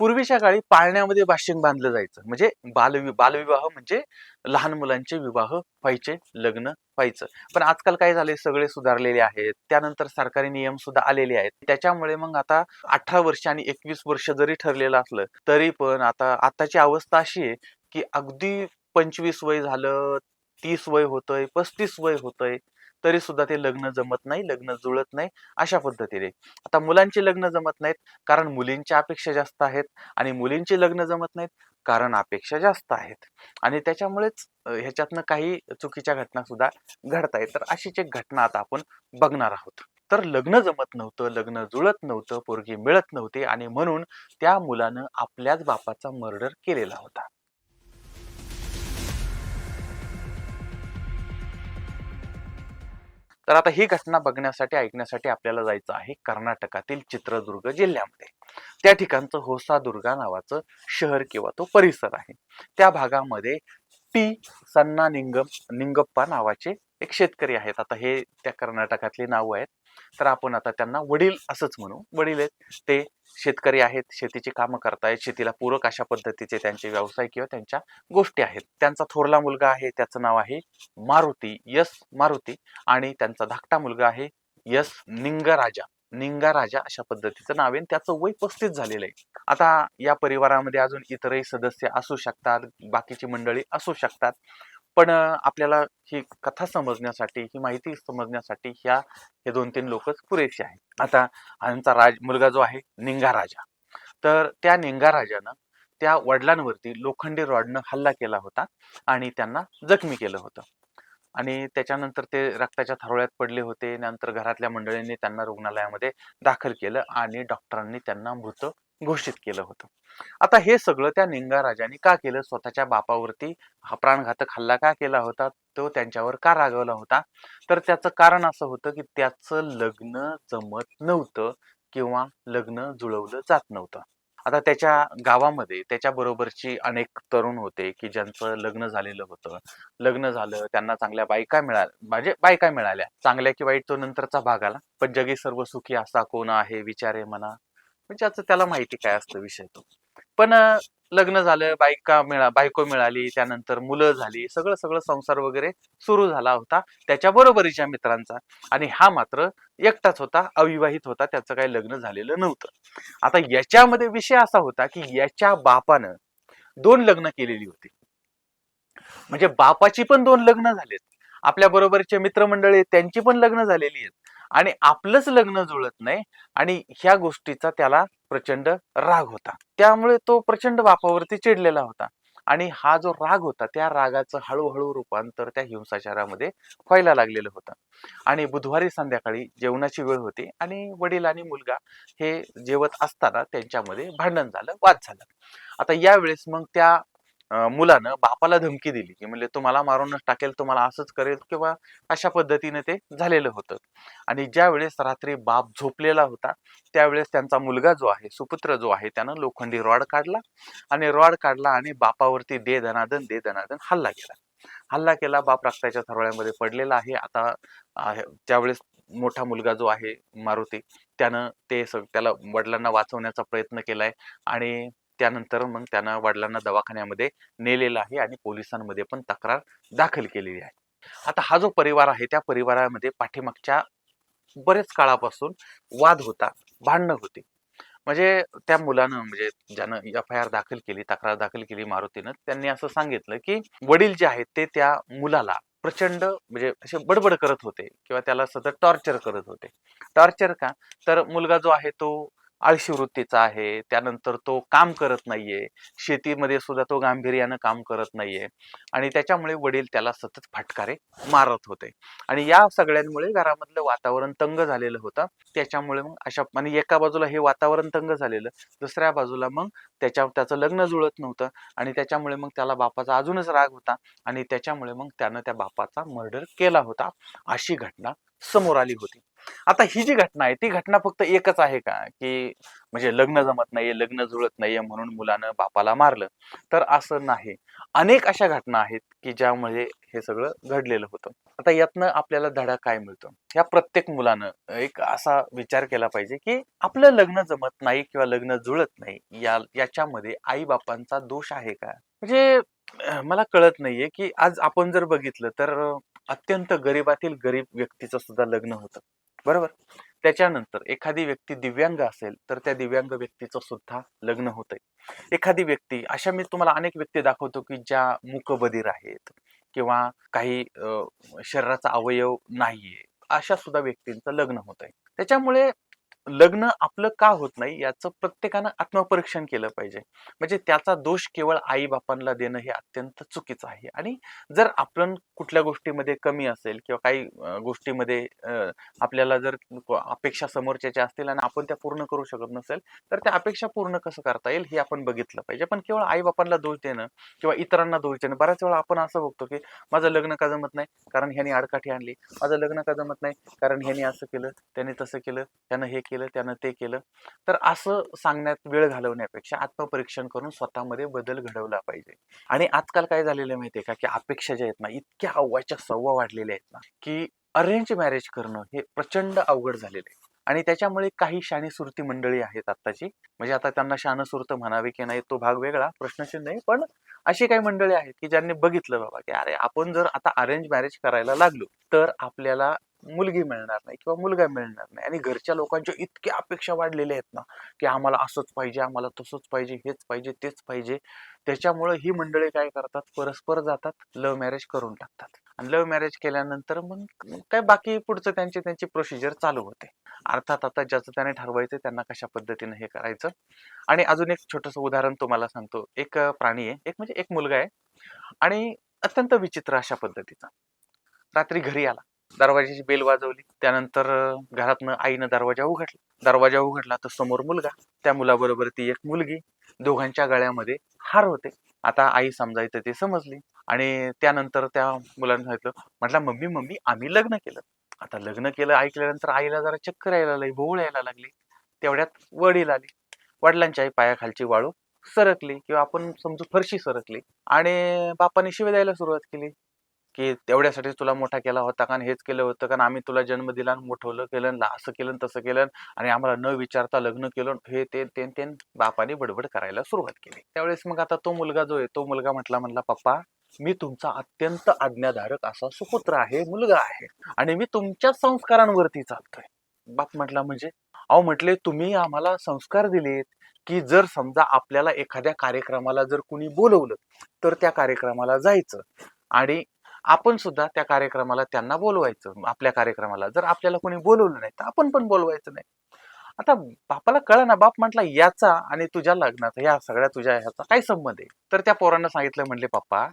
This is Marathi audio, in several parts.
पूर्वीच्या काळी पाळण्यामध्ये बाशिंग बांधलं जायचं. म्हणजे बालवि बालविवाह म्हणजे लहान मुलांचे विवाह व्हायचे लग्न व्हायचं. पण आजकाल काय झाले सगळे सुधारलेले आहेत. त्यानंतर सरकारी नियम सुद्धा आलेले आहेत. त्याच्यामुळे मग आता अठरा वर्ष आणि एकवीस वर्ष जरी ठरलेलं असलं तरी पण आता आताची अवस्था अशी आहे की अगदी पंचवीस वय झालं तीस वय होतंय पस्तीस वय होतंय. तरी सुद्धा ते लग्न जमत नाही लग्न जुळत नाही अशा पद्धतीने. आता मुलांची लग्न जमत नाहीत कारण मुलींच्या अपेक्षा जास्त आहेत आणि मुलींची लग्न जमत नाहीत कारण अपेक्षा जास्त आहेत. आणि त्याच्यामुळेच ह्याच्यातनं काही चुकीच्या घटना सुद्धा घडतायत तर अशीच एक घटना आता आपण बघणार आहोत. तर लग्न जमत नव्हतं लग्न जुळत नव्हतं पोरगी मिळत नव्हती आणि म्हणून त्या मुलानं आपल्याच बापाचा मर्डर केलेला होता. तर आता ही घटना बघण्यासाठी ऐकण्यासाठी आपल्याला जायचं आहे कर्नाटकातील चित्रदुर्ग जिल्ह्यामध्ये. त्या ठिकाणचं होसादुर्गा नावाचं शहर किंवा तो परिसर आहे. त्या भागामध्ये टी सन्ना निंगम निंगप्पा नावाचे एक शेतकरी आहेत. आता हे त्या कर्नाटकातली नावं आहेत. तर आपण आता त्यांना वडील असंच म्हणू. वडील आहेत. ते शेतकरी आहेत. शेतीची कामं करतायत. शेतीला पूरक अशा पद्धतीचे त्यांचे व्यवसाय किंवा त्यांच्या गोष्टी आहेत. त्यांचा थोरला मुलगा आहे. त्याचं नाव आहे मारुती. यस मारुती. आणि त्यांचा धाकटा मुलगा आहे यस निंगराजा. निंगाराजा अशा पद्धतीचं नाव आहे. आणि त्याचं वय पस्तीस झालेलं आहे. आता या परिवारामध्ये अजून इतरही सदस्य असू शकतात. बाकीची मंडळी असू शकतात. पण आपल्याला ही कथा समजण्यासाठी ही माहिती समजण्यासाठी ह्या हे दोन तीन लोकच पुरेसे आहेत. आता आमचा राज मुलगा जो आहे निंगा राजा. तर त्या निंगाराजानं त्या वडिलांवरती लोखंडी रॉडनं हल्ला केला होता आणि त्यांना जखमी केलं होतं. आणि त्याच्यानंतर ते रक्ताच्या थारोळ्यात पडले होते. नंतर घरातल्या मंडळींनी त्यांना रुग्णालयामध्ये दाखल केलं आणि डॉक्टरांनी त्यांना मृत घोषित केलं होतं. आता हे सगळं त्या निंगा राजाने का केलं? स्वतःच्या बापावरती हा प्राणघातक हल्ला का केला होता? तो त्यांच्यावर का रागवला होता? तर त्याचं कारण असं होतं की त्याचं लग्न जमत नव्हतं किंवा लग्न जुळवलं जात नव्हतं. आता त्याच्या गावामध्ये त्याच्या बरोबरची अनेक तरुण होते की ज्यांचं लग्न झालेलं होतं. लग्न झालं त्यांना चांगल्या बायका मिळाल्या म्हणजे बायका मिळाल्या. चांगल्या की वाईट तो नंतरचा भाग आला. पण जगी सर्व सुखी असा कोण आहे? विचारे म्हणा. म्हणजे आता त्याला माहिती काय असतं विषय तो पण लग्न झालं बायका मिळा बायको मिळाली त्यानंतर मुलं झाली सगळं सगळं संसार वगैरे सुरू झाला होता त्याच्या बरोबरीच्या मित्रांचा. आणि हा मात्र एकटाच होता अविवाहित होता त्याचं काही लग्न झालेलं नव्हतं. आता याच्यामध्ये विषय असा होता की याच्या बापानं दोन लग्न केलेली होती. म्हणजे बापाची पण दोन लग्न झालेत. आपल्या बरोबरचे मित्रमंडळी त्यांची पण लग्न झालेली आहेत. आणि आपलंच लग्न जुळत नाही आणि ह्या गोष्टीचा त्याला प्रचंड राग होता. त्यामुळे तो प्रचंड बापावरती चिडलेला होता. आणि हा जो राग होता त्या रागाचं हळूहळू रूपांतर त्या हिंसाचारामध्ये व्हायला लागलेलं होतं. आणि बुधवारी संध्याकाळी जेवणाची वेळ होती आणि वडील आणि मुलगा हे जेवत असताना त्यांच्यामध्ये भांडण झालं वाद झाला. आता यावेळेस मग त्या मुलानं बापाला धमकी दिली की म्हणजे तुम्हाला मारूनच टाकेल तुम्हाला असंच करेल किंवा अशा पद्धतीने ते झालेलं होतं. आणि ज्या वेळेस रात्री बाप झोपलेला होता त्यावेळेस त्यांचा मुलगा जो आहे सुपुत्र जो आहे त्यानं लोखंडी रॉड काढला आणि रॉड काढला आणि बापावरती दे दनादन दे दनादन हल्ला केला. हल्ला केला बाप रक्ताच्या थरोळ्यामध्ये पडलेला आहे. आता त्यावेळेस मोठा मुलगा जो आहे मारुती त्यानं ते सग त्याला वडिलांना वाचवण्याचा प्रयत्न केलाय आणि त्यानंतर मग त्यानं वडिलांना दवाखान्यामध्ये नेलेलं आहे आणि पोलिसांमध्ये पण तक्रार दाखल केलेली आहे. आता हा जो परिवार आहे त्या परिवारामध्ये पाठीमागच्या बरेच काळापासून वाद होता भांडणं होती. म्हणजे त्या मुलानं म्हणजे ज्यानं एफ आय आर दाखल केली तक्रार दाखल केली मारुतीनं त्यांनी असं सांगितलं की वडील जे आहेत ते त्या मुलाला प्रचंड म्हणजे असे बडबड करत होते किंवा त्याला सतत टॉर्चर करत होते. टॉर्चर का? तर मुलगा जो आहे तो आळशी वृत्तीचा आहे त्यानंतर तो काम करत नाहीये शेतीमध्ये सुद्धा तो गांभीर्यानं काम करत नाहीये आणि त्याच्यामुळे वडील त्याला सतत फटकारे मारत होते. आणि या सगळ्यांमुळे घरामधलं वातावरण तंग झालेलं होतं. त्याच्यामुळे मग अशा आणि एका बाजूला हे वातावरण तंग झालेलं दुसऱ्या बाजूला मग त्याच्या त्याचं लग्न जुळत नव्हतं आणि त्याच्यामुळे मग त्याला बापाचा अजूनच राग होता आणि त्याच्यामुळे मग त्यानं त्या बापाचा मर्डर केला होता अशी घटना समोर आली होती. आता ही जी घटना आहे ती घटना फक्त एकच आहे का? की म्हणजे लग्न जमत नाहीये लग्न जुळत नाहीये म्हणून मुलानं बापाला मारलं. तर असं नाही. अनेक अशा घटना आहेत की ज्यामुळे हे सगळं घडलेलं होतं. आता यातनं आपल्याला धडा काय मिळतो? या प्रत्येक मुलानं एक असा विचार केला पाहिजे की आपलं लग्न जमत नाही किंवा लग्न जुळत नाही या याच्यामध्ये आई बापांचा दोष आहे का? म्हणजे मला कळत नाहीये की आज आपण जर बघितलं तर अत्यंत गरीबातील गरीब व्यक्तीचं सुद्धा लग्न होतं. बरोबर? त्याच्यानंतर एखादी व्यक्ती दिव्यांग असेल तर त्या दिव्यांग व्यक्तीचं सुद्धा लग्न होतंय. एखादी व्यक्ती अशा मी तुम्हाला अनेक व्यक्ती दाखवतो की ज्या मुकबधीर आहेत किंवा काही शरीराचा अवयव नाहीये अशा सुद्धा व्यक्तींचं लग्न होत आहे त्याच्यामुळे लग्न आपलं का होत नाही याचं प्रत्येकानं आत्मपरीक्षण केलं पाहिजे. म्हणजे त्याचा दोष केवळ आई बापांना देणं हे अत्यंत चुकीचं आहे. आणि जर आपण कुठल्या गोष्टीमध्ये कमी असेल किंवा काही गोष्टीमध्ये आपल्याला जर अपेक्षा समोरच्याच्या असतील आणि आपण त्या पूर्ण करू शकत नसेल तर त्या अपेक्षा पूर्ण कसं करता येईल हे आपण बघितलं पाहिजे. पण केवळ आई बापांना दोष देणं किंवा इतरांना दोष देणं बऱ्याच वेळा आपण असं बघतो की माझं लग्न का जमत नाही? कारण ह्याने आडकाठी आणली. माझं लग्न का जमत नाही? कारण ह्याने असं केलं त्याने तसं केलं त्यानं हे केलं. त्यानं ते केलं. तर असं सांगण्यात वेळ घालवण्यापेक्षा आत्मपरीक्षण करून स्वतःमध्ये बदल घडवला पाहिजे. आणि आजकाल काय झालेलं माहितीये का? की अपेक्षा ज्या आहेत ना इतक्या अव्वाच्या सव्वा वाढलेल्या आहेत ना की अरेंज मॅरेज करणं हे प्रचंड अवघड झालेलं आहे. आणि त्याच्यामुळे काही शाणेसुरती मंडळी आहेत आत्ताची. म्हणजे आता त्यांना शानसुरत म्हणावे की नाही तो भाग वेगळा प्रश्नचिन्ह नाही. पण अशी काही मंडळी आहेत की ज्यांनी बघितलं बाबा की अरे आपण जर आता अरेंज मॅरेज करायला लागलो तर आपल्याला मुलगी मिळणार नाही किंवा मुलगा मिळणार नाही. आणि घरच्या लोकांच्या इतक्या अपेक्षा वाढलेल्या आहेत ना की आम्हाला असंच पाहिजे आम्हाला तसंच पाहिजे हेच पाहिजे तेच पाहिजे. त्याच्यामुळे ही मंडळी काय करतात? परस्पर जातात लव्ह मॅरेज करून टाकतात. आणि लव्ह मॅरेज केल्यानंतर मग काय बाकी पुढचं त्यांची त्यांची प्रोसिजर चालू होते. अर्थात आता ज्याचं त्याने ठरवायचं त्यांना कशा पद्धतीने हे करायचं. आणि अजून एक छोटंसं उदाहरण तुम्हाला सांगतो. एक प्राणी आहे. एक म्हणजे एक मुलगा आहे. आणि अत्यंत विचित्र अशा पद्धतीचा. रात्री घरी आला. दरवाजाची बेल वाजवली. त्यानंतर घरातनं आईनं दरवाजा उघडला. दरवाजा उघडला तर समोर मुलगा. त्या मुलाबरोबर ती एक मुलगी. दोघांच्या गळ्यामध्ये हार होते. आता आई समजायचं ते समजली. आणि त्यानंतर त्या मुलानं सांगितलं म्हटलं मम्मी मम्मी आम्ही लग्न केलं. आता लग्न केलं ऐकल्यानंतर आईला जरा चक्कर यायला लागली भोवळ यायला लागली. तेवढ्यात वडील आली. वडिलांच्याही पायाखालची वाळू सरकली किंवा आपण समजू फरशी सरकली. आणि बापाने शिवे द्यायला सुरुवात केली. की तेवढ्यासाठी तुला मोठा केला होता का हेच केलं होतं कारण आम्ही तुला जन्म दिला आणि मोठवलं केलं असं केलं तसं केलं आणि आम्हाला न विचारता लग्न केलं हे ते ते ते बापाने बडबड करायला सुरुवात केली. त्यावेळेस मग आता तो मुलगा जो आहे तो मुलगा म्हटला म्हणला पप्पा मी तुमचा अत्यंत आज्ञाधारक असा सुपुत्र आहे मुलगा आहे आणि मी तुमच्या संस्कारांवरती चालतोय. बाप म्हटला म्हणजे? अहो म्हटले तुम्ही आम्हाला संस्कार दिलेत की जर समजा आपल्याला एखाद्या कार्यक्रमाला जर कुणी बोलवलं तर त्या कार्यक्रमाला जायचं आणि आपण सुद्धा त्या कार्यक्रमाला त्यांना बोलवायचं आपल्या कार्यक्रमाला. जर आपल्याला कोणी बोलवलं नाही तर आपण पण बोलवायचं नाही. आता बापाला कळलं ना बाप म्हटला याचा आणि तुझ्या लग्नाचा या सगळ्या तुझ्या ह्याचा काय संबंध आहे? तर त्या पोरांना सांगितलं म्हणले पप्पा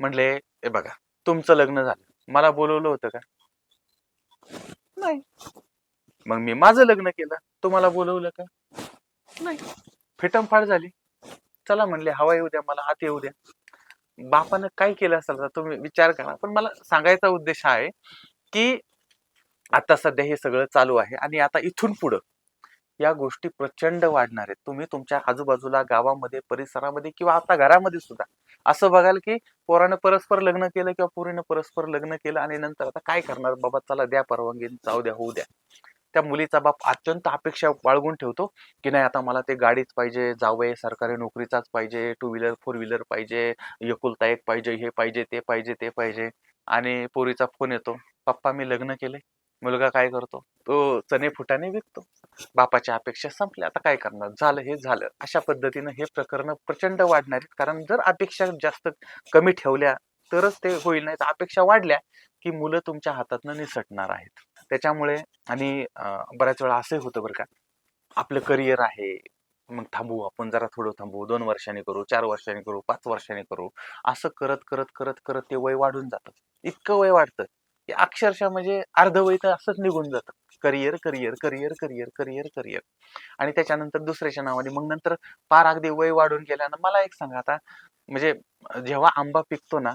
म्हणले हे बघा तुमचं लग्न झालं. मला बोलवलं होतं का? नाही. मग मी माझं लग्न केलं. तुम्हाला बोलवलं का? नाही. फेटमफाट झाली. चला म्हणले हवा येऊ द्या मला आत येऊ द्या. बापानं काय केलं असेल तर तुम्ही विचार करा. पण मला सांगायचा उद्देश आहे की आता सध्या हे सगळं चालू आहे आणि आता इथून पुढं या गोष्टी प्रचंड वाढणार आहेत. तुम्ही तुमच्या आजूबाजूला गावामध्ये परिसरामध्ये किंवा आता घरामध्ये सुद्धा असं बघाल की पोरानं परस्पर लग्न केलं किंवा पोरीनं परस्पर लग्न केलं आणि नंतर आता काय करणार? बाबा चला द्या परवानगी जाऊ द्या होऊ द्या. त्या मुलीचा बाप अत्यंत अपेक्षा बाळगून ठेवतो की नाही आता मला ते गाडीच पाहिजे जावे सरकारी नोकरीचाच पाहिजे टू व्हीलर फोर व्हीलर पाहिजे एकुलता एक पाहिजे हे पाहिजे ते पाहिजे ते पाहिजे. आणि पोरीचा फोन येतो पप्पा मी लग्न केले मुलगा काय करतो तो चणे फुटाने विकतो. बापाच्या अपेक्षा संपल्या आता काय करणार? झालं हे झालं. अशा पद्धतीनं हे प्रकरण प्रचंड वाढणार आहेत कारण जर अपेक्षा जास्त कमी ठेवल्या तरच ते होईल. नाही तर अपेक्षा वाढल्या की मुलं तुमच्या हातातनं निसटणार आहेत. त्याच्यामुळे आणि बऱ्याच वेळा असंही होतं बरं का. आपलं करिअर आहे मग थांबू आपण जरा थोडं थांबू दोन वर्षांनी करू चार वर्षांनी करू पाच वर्षांनी करू असं करत करत करत करत ते वय वाढून जातं. इतकं वय वाढतं की अक्षरशः म्हणजे अर्ध वय तर असंच निघून जातं. Career career career career career career. आणि त्याच्यानंतर दुसऱ्याच्या नावाने मग नंतर पार अगदी वय वाढून गेल्यानं मला एक सांगा आता म्हणजे जेव्हा आंबा पिकतो ना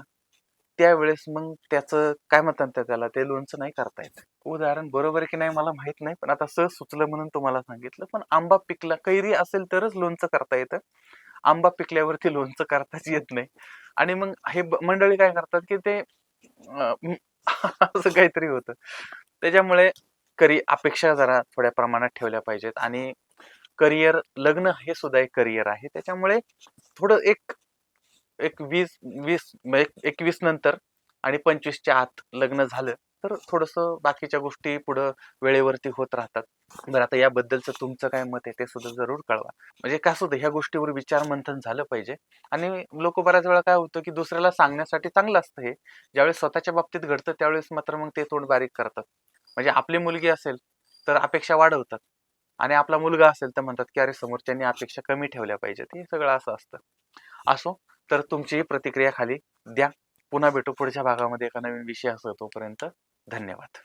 त्यावेळेस मग त्याचं काय म्हणतात त्याला ते लोणचं नाही करता येत. उदाहरण बरोबर आहे की नाही मला माहीत नाही पण आता सहज सुचलं म्हणून तुम्हाला सांगितलं पण आंबा पिकला कैरी असेल तरच लोणचं करता येतं. आंबा पिकल्यावरती लोणचं करताच येत नाही. आणि मग हे ब- मंडळी काय करतात की ते असं काहीतरी होतं. त्याच्यामुळे करी अपेक्षा जरा थोड्या प्रमाणात ठेवल्या पाहिजेत. आणि करिअर लग्न हे सुद्धा एक करिअर आहे. त्याच्यामुळे थोडं एक एक वीस वीस एक एकवीस नंतर आणि पंचवीसच्या आत लग्न झालं तर थोडंसं बाकीच्या गोष्टी पुढं वेळेवरती होत राहतात. बरं आता याबद्दलचं तुमचं काय मत आहे ते सुद्धा जरूर कळवा. म्हणजे काय सुद्धा ह्या गोष्टीवर विचार मंथन झालं पाहिजे. आणि लोक बऱ्याच वेळा काय होतं की दुसऱ्याला सांगण्यासाठी चांगलं असतं हे. ज्यावेळेस स्वतःच्या बाबतीत घडतं त्यावेळेस मात्र मग ते तोंड बारीक करतात. म्हणजे आपली मुलगी असेल तर अपेक्षा वाढवतात. आणि आपला मुलगा असेल तर म्हणतात की अरे समोरच्यांनी अपेक्षा कमी ठेवल्या पाहिजेत. हे सगळं असं असतं. असो तर तुमची प्रतिक्रिया खाली द्या. पुन्हा भेटू पुढच्या भागामध्ये एका नवीन विषय असो तोपर्यंत धन्यवाद.